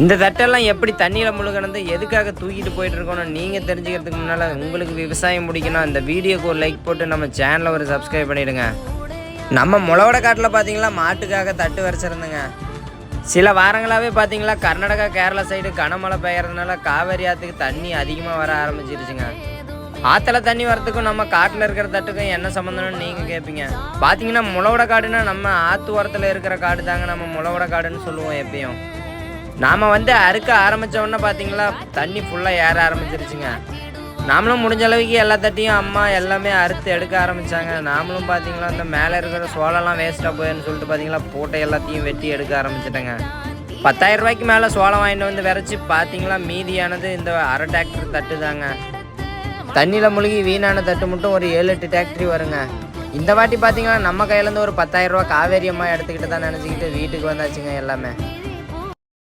இந்த தட்டெல்லாம் எப்படி தண்ணியில் முழுகினது எதுக்காக தூக்கிட்டு போயிட்டு இருக்கோம்னு நீங்கள் தெரிஞ்சுக்கிறதுக்கு முன்னால் உங்களுக்கு விவசாயம் பிடிக்கணும். இந்த வீடியோக்கு ஒரு லைக் போட்டு நம்ம சேனலை ஒரு சப்ஸ்கிரைப் பண்ணிவிடுங்க நம்ம முளவட காட்டில் பார்த்தீங்களா மாட்டுக்காக தட்டு வரைச்சிருந்தேங்க. சில வாரங்களாகவே பார்த்தீங்களா கர்நாடகா கேரளா சைடு கனமழை பெய்யறதுனால காவேரி ஆற்றுக்கு தண்ணி அதிகமாக வர ஆரம்பிச்சிருச்சுங்க. ஆற்றுல தண்ணி வரத்துக்கும் நம்ம காட்டில் இருக்கிற தட்டுக்கும் என்ன சம்மந்தம்னு நீங்கள் கேட்பீங்க பார்த்தீங்கன்னா முளவட காடுன்னா நம்ம ஆற்று ஓரத்தில் இருக்கிற காடு தாங்க நம்ம முளவட காடுன்னு சொல்லுவோம் எப்பயும். நாம் வந்து அறுக்க ஆரம்பித்தோடனே பார்த்தீங்களா தண்ணி ஃபுல்லாக ஏற ஆரம்பிச்சிருச்சுங்க. நாமளும் முடிஞ்ச அளவுக்கு எல்லா தட்டியும் அம்மா எல்லாமே அறுத்து எடுக்க ஆரம்பித்தாங்க நாமளும் பார்த்தீங்களா இந்த மேலே இருக்கிற சோளம்லாம் வேஸ்ட்டாக போயின்னு சொல்லிட்டு பார்த்தீங்களா போட்ட எல்லாத்தையும் வெட்டி எடுக்க ஆரம்பிச்சிட்டேங்க. பத்தாயிரம் ரூபாய்க்கு மேலே சோளம் வாங்கிட்டு வந்து விரைச்சி பார்த்தீங்களா மீதியானது இந்த அரை டிராக்டர் தட்டு தாங்க. தண்ணியில் முழுகி வீணான தட்டு மட்டும் ஒரு ஏழு எட்டு டிராக்டரி வருங்க. இந்த வாட்டி பார்த்தீங்கன்னா நம்ம கையிலேருந்து ஒரு பத்தாயிரம் ரூபா காவேரி அம்மா எடுத்துக்கிட்டு தான் நினச்சிக்கிட்டு வீட்டுக்கு வந்தாச்சுங்க எல்லாமே.